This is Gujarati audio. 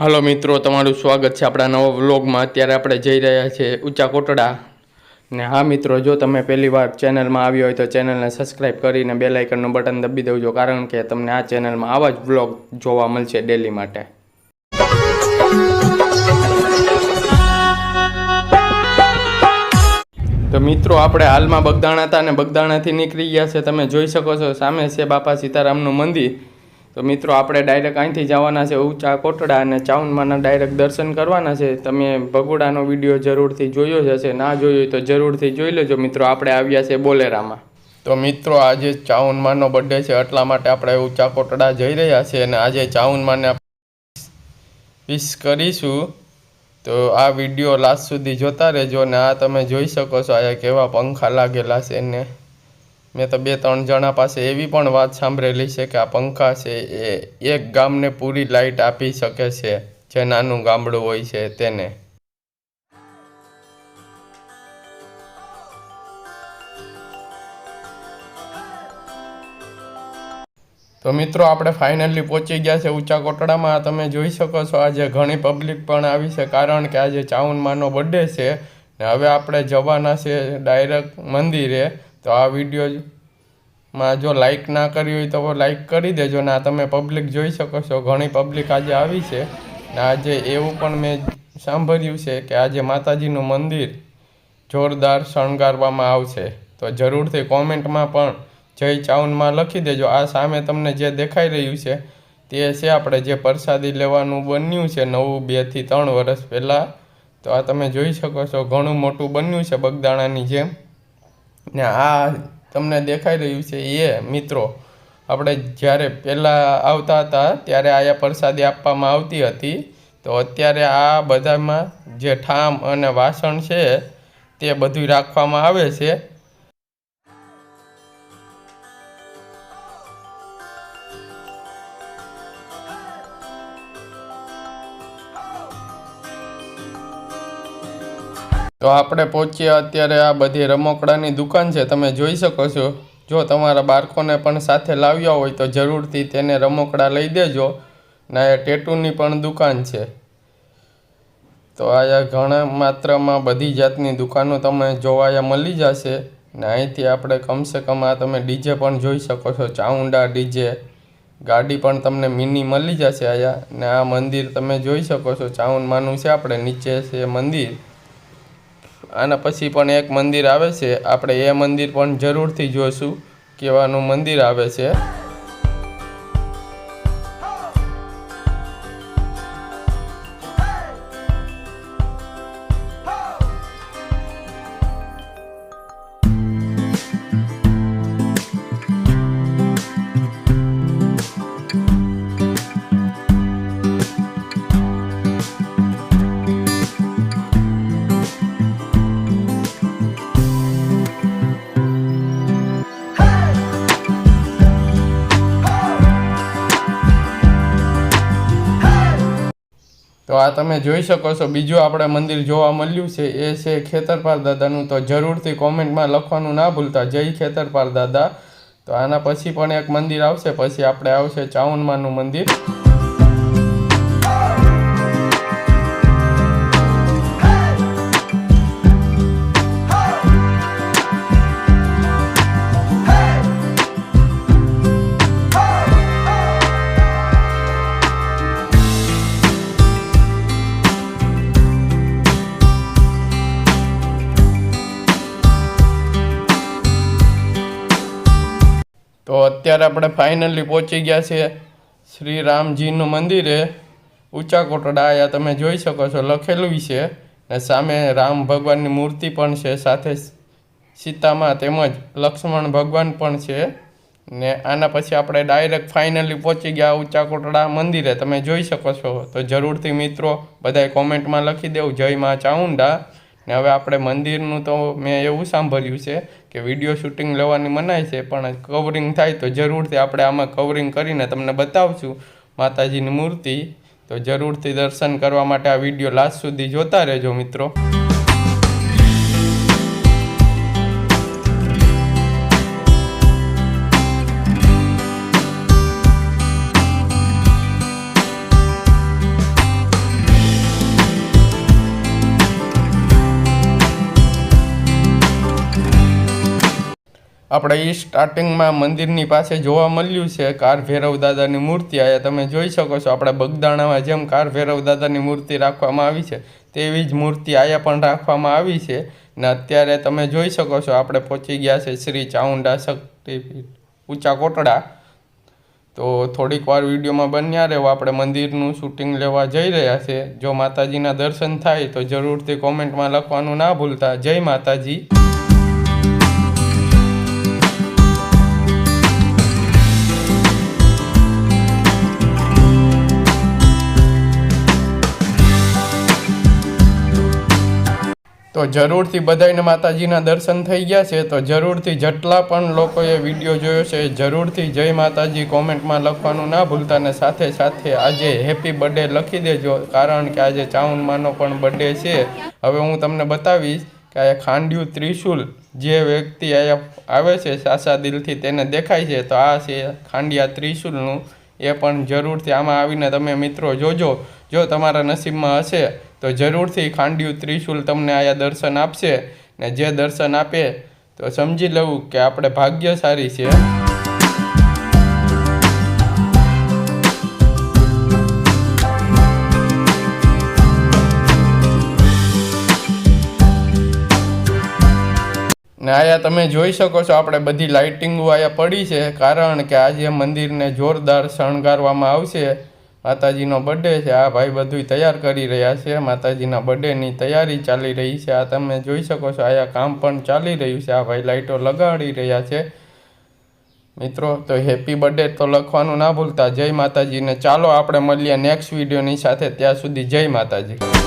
હાલો મિત્રો, તમારું સ્વાગત છે આપણા નવા વ્લોગમાં. અત્યારે આપણે જઈ રહ્યા છીએ ઊંચા કોટડા. ને હા મિત્રો, જો તમે પહેલી વાર ચેનલમાં આવ્યો હોય તો ચેનલને સબસ્ક્રાઈબ કરીને બે લાઇકનનું બટન દબી દેજો, કારણ કે તમને આ ચેનલમાં આવા જ વ્લોગ જોવા મળશે ડેલી માટે. તો મિત્રો, આપણે હાલમાં બગદાણા હતા અને બગદાણાથી નીકળી ગયા છે. તમે જોઈ શકો છો, સામે છે બાપા સીતારામનું મંદિર. તો મિત્રો, આપણે ડાયરેક્ટ અહીંથી જવાના છે ઊંચા કોટડા અને ચાઉનમાંના ડાયરેક્ટ દર્શન કરવાના છે. તમે ભગોડાનો વીડિયો જરૂરથી જોયો જ હશે. ના જોયો તો જરૂરથી જોઈ લેજો મિત્રો. આપણે આવ્યા છે બોલેરામાં. તો મિત્રો, આજે ચાઉનમાંનો બર્થડે છે. એટલા માટે આપણે ઊંચા કોટડા જઈ રહ્યા છીએ અને આજે ચાઉનમાંને વિશ કરીશું. તો આ વીડિયો લાસ્ટ સુધી જોતા રહેજો ને આ તમે જોઈ શકો છો, આ કેવા પંખા લાગેલા છે ને. મેં તો બે, ત્રણ જણા પાસે એવી પણ વાત સાંભળેલી છે કે આ પંખા છે, એ એક ગામને પૂરી લાઇટ આપી શકે છે, જે નાનું ગામડું હોય છે તેને. તો મિત્રો, આપણે ફાઇનલી પહોંચી ગયા છે ઊંચા કોટડામાં. તમે જોઈ શકો છો, આજે ઘણી પબ્લિક પણ આવી છે, કારણ કે આજે ચાઉનમાનો બર્થડે છે ને હવે આપણે જવાના છે ડાયરેક્ટ મંદિરે. તો આ વીડિયો જો લાઈક ના કરી હોય તો લાઈક કરી દેજો ને આ તમે પબ્લિક જોઈ શકો છો. ઘણી પબ્લિક આજે આવી છે ને આજે એવું પણ મેં સાંભળ્યું છે કે આજે માતાજીનું મંદિર જોરદાર શણગારવામાં આવશે. તો જરૂરથી કોમેન્ટમાં પણ જય ચાઉનમાં લખી દેજો. આ સામે તમને જે દેખાઈ રહ્યું છે તે છે આપણે જે પ્રસાદી લેવાનું બન્યું છે નવું બેથી ત્રણ વર્ષ પહેલાં. તો આ તમે જોઈ શકો છો ઘણું મોટું બન્યું છે બગદાણાની જેમ. ને આ તમને દેખાઈ રહ્યું છે એ મિત્રો. આપણે જ્યારે પહેલાં આવતા હતા, ત્યારે આયા પ્રસાદી આપવામાં આવતી હતી. તો અત્યારે આ બધામાં જે ઠામ અને વાસણ છે, તે બધું રાખવામાં આવે છે. તો આપણે પહોંચ્યા અત્યારે આ બધી રમકડાની દુકાન છે, તમે જોઈ શકો છો. જો તમારા બાળકોને પણ સાથે લાવ્યા હોય તો જરૂરથી તેને રમકડા લઈ દેજો. ને ટેટુની પણ દુકાન છે. તો આયા ઘણા માત્રામાં બધી જાતની દુકાનો તમે જોવાયા મળી જશે. ને અહીંથી આપણે કમસે કમ આ તમે ડીજે પણ જોઈ શકો છો. ચાઉંડા ડીજે, ગાડી પણ તમને મિની મળી જશે અહીંયા ને આ મંદિર તમે જોઈ શકો છો. ચાઉંડમાનું છે આપણે, નીચે છે મંદિર. આના પછી પણ એક મંદિર આવે છે. આપણે એ મંદિર પણ જરૂરથી જોઈશું. કહેવાનું મંદિર આવે છે. તો આ તમે જોઈ શકો છો. બીજું આપણે મંદિર જોવા મળ્યું છે, એ છે ખેતરપાલ દાદાનું. તો જરૂરથી કોમેન્ટમાં લખવાનું ના ભૂલતા. જય ખેતરપાલ દાદા. તો આના પછી પણ એક મંદિર આવશે. પછી આપણે આવશે ચાવનમાનું મંદિર. અત્યારે આપણે ફાઇનલી પહોંચી ગયા છે શ્રી રામજીનું મંદિરે. ઊંચા કોટડા આયા તમે જોઈ શકો છો લખેલું છે ને સામે રામ ભગવાનની મૂર્તિ પણ છે, સાથે સીતામાં તેમજ લક્ષ્મણ ભગવાન પણ છે ને આના પછી આપણે ડાયરેક્ટ ફાઇનલી પહોંચી ગયા ઊંચા કોટડા મંદિરે. તમે જોઈ શકો છો તો જરૂરથી મિત્રો બધાએ કોમેન્ટમાં લખી દેવું. જય માં ચાઉંડા. ને હવે આપણે મંદિરનું તો મેં એવું સાંભળ્યું છે કે વીડિયો શૂટિંગ લેવાની મનાય છે, પણ કવરિંગ થાય તો જરૂરથી આપણે આમાં કવરિંગ કરીને તમને બતાવશું માતાજીની મૂર્તિ. તો જરૂરથી દર્શન કરવા માટે આ વીડિયો લાસ્ટ સુધી જોતા રહેજો મિત્રો. આપણે એ સ્ટાર્ટિંગમાં મંદિરની પાસે જોવા મળ્યું છે, કાર ભૈરવ દાદાની મૂર્તિ. અહીંયા તમે જોઈ શકો છો, આપણે બગદાણામાં જેમ કાર ભૈરવ દાદાની મૂર્તિ રાખવામાં આવી છે, તેવી જ મૂર્તિ આયા પણ રાખવામાં આવી છે. ને અત્યારે તમે જોઈ શકો છો, આપણે પહોંચી ગયા છે શ્રી ચાઉંડા શક્તિપીઠ, ઊંચા કોટડા. તો થોડીક વાર વિડીયોમાં બન્યા રહેવા આપણે મંદિરનું શૂટિંગ લેવા જઈ રહ્યા છે. જો માતાજીના દર્શન થાય તો જરૂરથી કોમેન્ટમાં લખવાનું ના ભૂલતા. જય માતાજી. તો જરૂરથી બધાને માતાજીના દર્શન થઈ ગયા છે, તો જરૂરથી જેટલા પણ લોકોએ વીડિયો જોયો છે, જરૂરથી જય માતાજી કોમેન્ટમાં લખવાનું ના ભૂલતા ને સાથે સાથે આજે હેપી બર્થડે લખી દેજો, કારણ કે આજે ચાઉનમાનો પણ બર્થડે છે. હવે હું તમને બતાવીશ કે આ ખાંડ્યું ત્રિશુલ જે વ્યક્તિ અહીંયા આવે છે, સાસા દિલથી તેને દેખાય છે, તો આ છે ખાંડિયા ત્રિશુલનું. એ પણ જરૂરથી આમાં આવીને તમે મિત્રો જોજો, જો તમારા નસીબમાં હશે. તો જરૂરથી ખાંડિયું ત્રિશુલ તમને આયા દર્શન આપશે ને જે દર્શન આપે તો સમજી લેવું કે આપણે ભાગ્યશાળી છે ને આયા તમે જોઈ શકો છો આપણે બધી લાઇટિંગો આયા પડી છે કારણ કે આજે મંદિરને જોરદાર શણગારવામાં આવશે. માતાજીનો બર્થડે છે. આ ભાઈ બધું તૈયાર કરી રહ્યા છે. માતાજીના બર્થડેની તૈયારી ચાલી રહી છે. આ તમે જોઈ શકો છો, આયા કામ પણ ચાલી રહ્યું છે. આ ભાઈ લાઇટો લગાડી રહ્યા છે. મિત્રો, તો હેપી બર્થડે તો લખવાનું ના ભૂલતા. જય માતાજીને ચાલો આપણે મળીએ નેક્સ્ટ વિડીયોની સાથે. ત્યાં સુધી જય માતાજી.